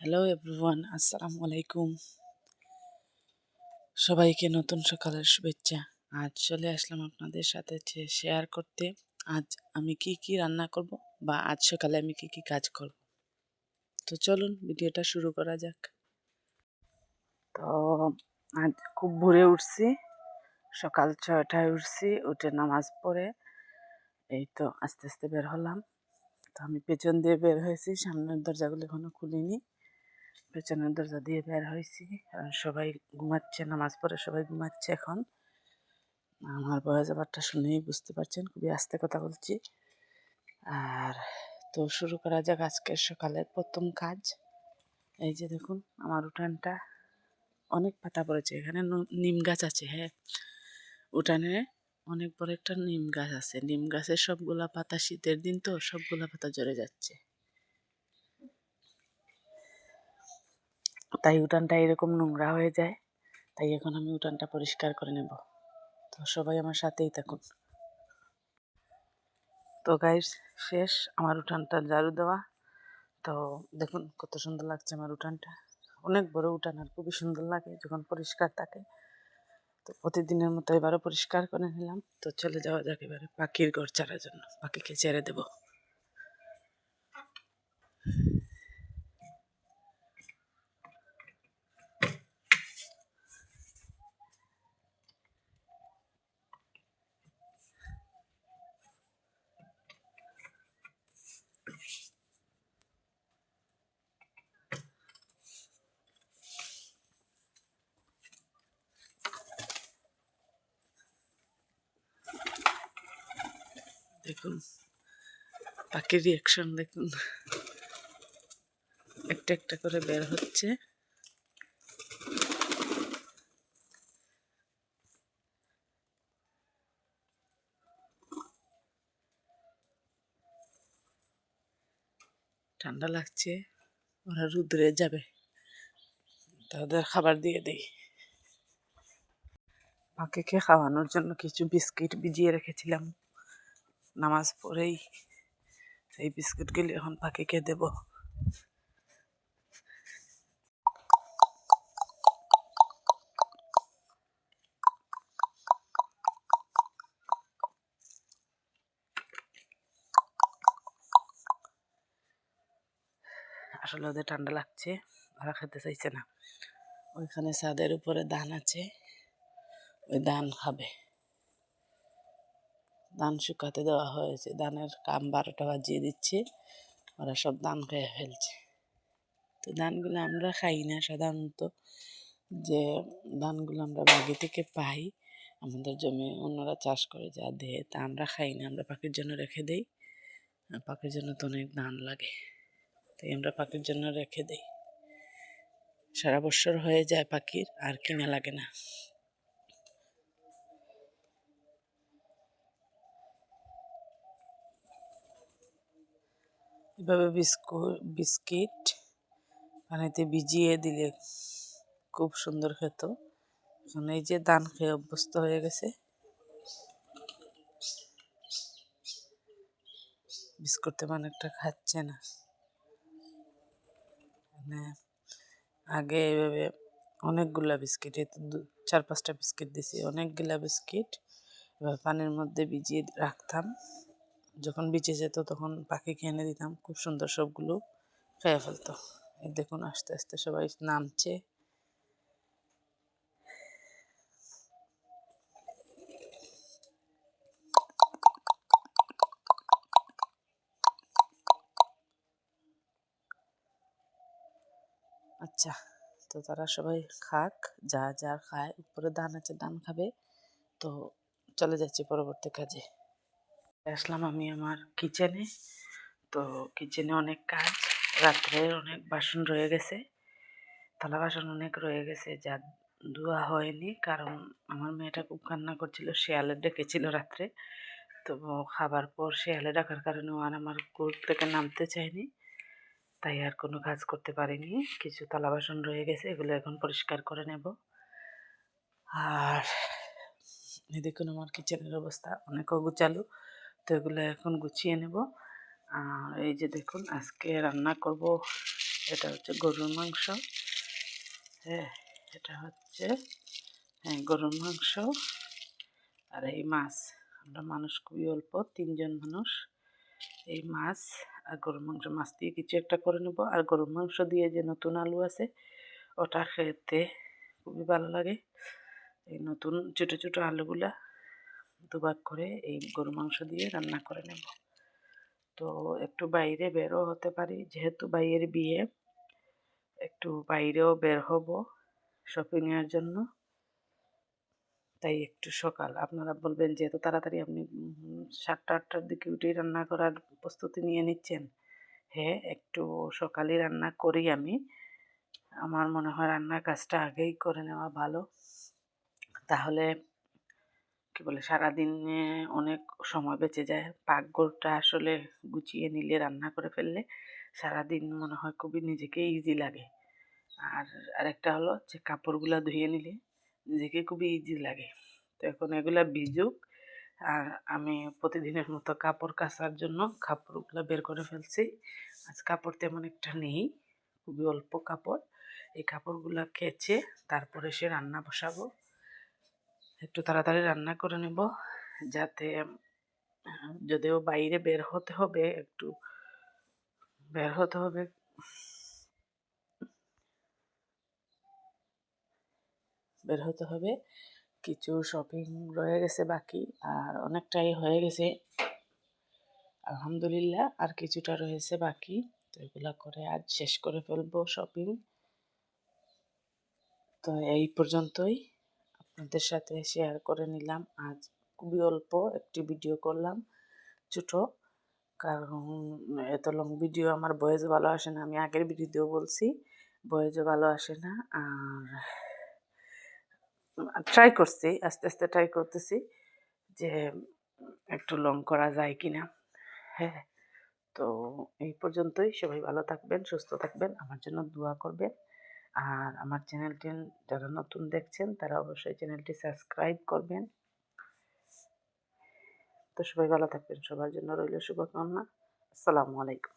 Hello everyone আসসালামু আলাইকুম সবাইকে নতুন সকালের শুভেচ্ছা। আজ চলে আসলাম আপনাদের সাথে শেয়ার করতে। আজ আমি কি কি রান্না করব বা আজ সকালে আমি কি কি কাজ করব? তো চলুন, ভিডিওটা শুরু করা যাক। তো আজ খুব ভোরে উঠছি। সকাল ছয়টায় উঠছি, উঠে নামাজ পড়ে। এই তো আস্তে আস্তে বের হলাম। তো আমি পেছন দিয়ে বের হয়েছি, সামনের দরজাগুলো এখনও খুলিনি। পেছনের দরজা দিয়ে বের হয়েছি। কারণ সবাই ঘুমাচ্ছে, নামাজ পড়ে সবাই ঘুমাচ্ছে এখন। আমার বয়স ব্যাপারটা শুনেই বুঝতে পারছেন, খুবই আস্তে কথা বলছি। আর তো শুরু করা যাক আজকের সকালের প্রথম কাজ। এই যে দেখুন, আমার উঠানটা অনেক পাতা পড়েছে। এখানে নিম গাছ আছে হ্যাঁ। উঠানে অনেক বড় একটা নিম গাছ আছে। নিম গাছের সবগুলা পাতা শীতের দিন তো, সবগুলা পাতা ঝরে যাচ্ছে। তাই উঠানটা এরকম নোংরা হয়ে যায়, তাই এখন আমি উঠানটা পরিষ্কার করে নেব। তো সবাই আমার সাথেই থাকুন। তো গাইস শেষ আমার উঠানটা ঝাড়ু দেওয়া। তো দেখুন কত সুন্দর লাগছে আমার উঠানটা। অনেক বড় উঠান আর খুবই সুন্দর লাগে যখন পরিষ্কার থাকে। তো প্রতিদিনের মতো এবারও পরিষ্কার করে নিলাম। তো চলে যাওয়া যাক এবারে পাখির ঘর ছাড়ার জন্য। পাখিকে ছেড়ে দেবো। দেখুন, পাখির রিয়াকশন দেখুন। একটা একটা করে বের হচ্ছে। ঠান্ডা লাগছে, ওরা রুদ্রে যাবে। তাদের খাবার দিয়ে দেই। পাখিকে খাওয়ানোর জন্য কিছু বিস্কিট ভিজিয়ে রেখেছিলাম। নামাজ পড়েই সেই বিস্কুটগুলি এখন পাখিকে দেব। আসলে ওদের ঠান্ডা লাগছে, ওরা খেতে চাইছে না। ওইখানে ছাদের উপরে ধান আছে, ওই ধান খাবে। ধান শুকাতে দেওয়া হয়েছে। ধানের কাম বারোটা বাজিয়ে দিচ্ছে। ওরা সব ধান খেয়ে ফেলছে। তো ধানগুলো আমরা খাই না সাধারণত। যে ধানগুলো আমরা বাগি থেকে পাই, আমাদের জমি অন্যরা চাষ করে যা দেয়, তা আমরা খাই না। আমরা পাখির জন্য রেখে দেই। পাখির জন্য তো অনেক ধান লাগে। তাই আমরা পাখির জন্য রেখে দেই। সারা বছর হয়ে যায় পাখির, আর কিনা লাগে না। এভাবে বিস্কুট বিস্কিট পানিতে ভিজিয়ে দিলে খুব সুন্দর খেত। এখন এই যে ধান খেয়ে অভ্যস্ত হয়ে গেছে। বিস্কুট তেমন একটা খাচ্ছে না। মানে আগে এভাবে অনেকগুলা বিস্কিট চার পাঁচটা বিস্কিট দিছি। অনেকগুলা বিস্কিট এবার পানির মধ্যে ভিজিয়ে রাখতাম। যখন বিচে যেত তখন পাখিকে এনে দিতাম। খুব সুন্দর সবগুলো খেয়ে ফেলতো। দেখুন, আস্তে আস্তে সবাই নামছে। আচ্ছা তো তারা সবাই খাক, যা যা খায়, উপরে দান আছে দান খাবে। তো চলে যাচ্ছি পরবর্তী কাজে। আসলাম আমি আমার কিচেনে তো কিচেনে অনেক কাজ রাত্রে অনেক বাসন রয়ে গেছে। থালা বাসন অনেক রয়ে গেছে যা ধোয়া হয়নি কারণ আমার মেয়েটা খুব কান্না করছিল, শেয়ালে ডেকেছিল রাত্রে। তো খাবার পর শেয়ালে ডাকার কারণে আর আমার কোর্ট থেকে নামতে চায়নি। তাই আর কোনো কাজ করতে পারিনি। কিছু থালা বাসন রয়ে গেছে, এগুলো এখন পরিষ্কার করে নেব। আর দেখুন আমার কিচেনের অবস্থা অনেক অগুচালু তো এগুলো এখন গুছিয়ে নেব। আর এই যে দেখুন, আজকে রান্না করব, এটা হচ্ছে গরুর মাংস। হ্যাঁ এটা হচ্ছে হ্যাঁ গরুর মাংস আর এই মাছ। আমরা মানুষ খুবই অল্প, তিনজন মানুষ। এই মাছ আর গরুর মাংস, মাছ দিয়ে কিছু একটা করে নেব। আর গরুর মাংস দিয়ে যে নতুন আলু আছে, ওটা খেতে খুবই ভালো লাগে। এই নতুন ছোটো ছোটো আলুগুলা দুভাগ করে এই গরু মাংস দিয়ে রান্না করে নেব। তো একটু বাইরে বেরও হতে পারি। যেহেতু বাইয়ের বিয়ে, একটু বাইরেও বের হব শপিংয়ের জন্য। তাই একটু সকাল। আপনারা বলবেন যে এত তাড়াতাড়ি আপনি সাতটা, আটটার দিকে উঠেই রান্না করার প্রস্তুতি নিয়ে নিচ্ছেন। হ্যাঁ একটু সকালে রান্না করি আমি। আমার মনে হয় রান্নার কাজটা আগেই করে নেওয়া ভালো। তাহলে কি বলে, সারাদিনে অনেক সময় বেঁচে যায়। পাকঘরটা আসলে গুছিয়ে নিলে, রান্না করে ফেললে সারাদিন মনে হয় খুবই নিজেকে ইজি লাগে। আর আরেকটা হলো যে কাপড়গুলো ধুয়ে নিলে নিজেকে খুবই ইজি লাগে। তো এখন এগুলা ভিজুক, আর আমি প্রতিদিনের মতো কাপড় কাচার জন্য কাপড়গুলো বের করে ফেলছি। আজ কাপড় তেমন একটা নেই, খুবই অল্প কাপড়। এই কাপড়গুলো কেচে তারপরে সে রান্না বসাবো। একটু তাড়াতাড়ি রান্না করে নেব, যাতে যদিও বাইরে বের হতে হবে, একটু বের হতে হবে। বের হতে হবে। কিছু শপিং রয়ে গেছে বাকি, আর অনেকটাই হয়ে গেছে। আলহামদুলিল্লাহ, আর কিছুটা রয়েছে বাকি, তো এগুলো করে আজ শেষ করে ফেলব শপিং তো এই পর্যন্তই। আপনাদের সাথে শেয়ার করে নিলাম। আজ খুবই অল্প একটি ভিডিও করলাম, ছোটো। কারণ এত লং ভিডিও আমার বয়েস ভালো আসে না, আমি আগের ভিডিও বলছি, বয়েসও ভালো আসে না। আর ট্রাই করছি, আস্তে আস্তে ট্রাই করতেছি যে একটু লং করা যায় কি না হ্যাঁ তো এই পর্যন্তই। সবাই ভালো থাকবেন, সুস্থ থাকবেন। আমার জন্য দোয়া করবেন। আর আমার চ্যানেলটি যারা নতুন দেখছেন, তারা অবশ্যই চ্যানেলটি সাবস্ক্রাইব করবেন। তো সবাই ভালো থাকবেন। সবার জন্য রইল শুভকামনা। আসসালামু আলাইকুম।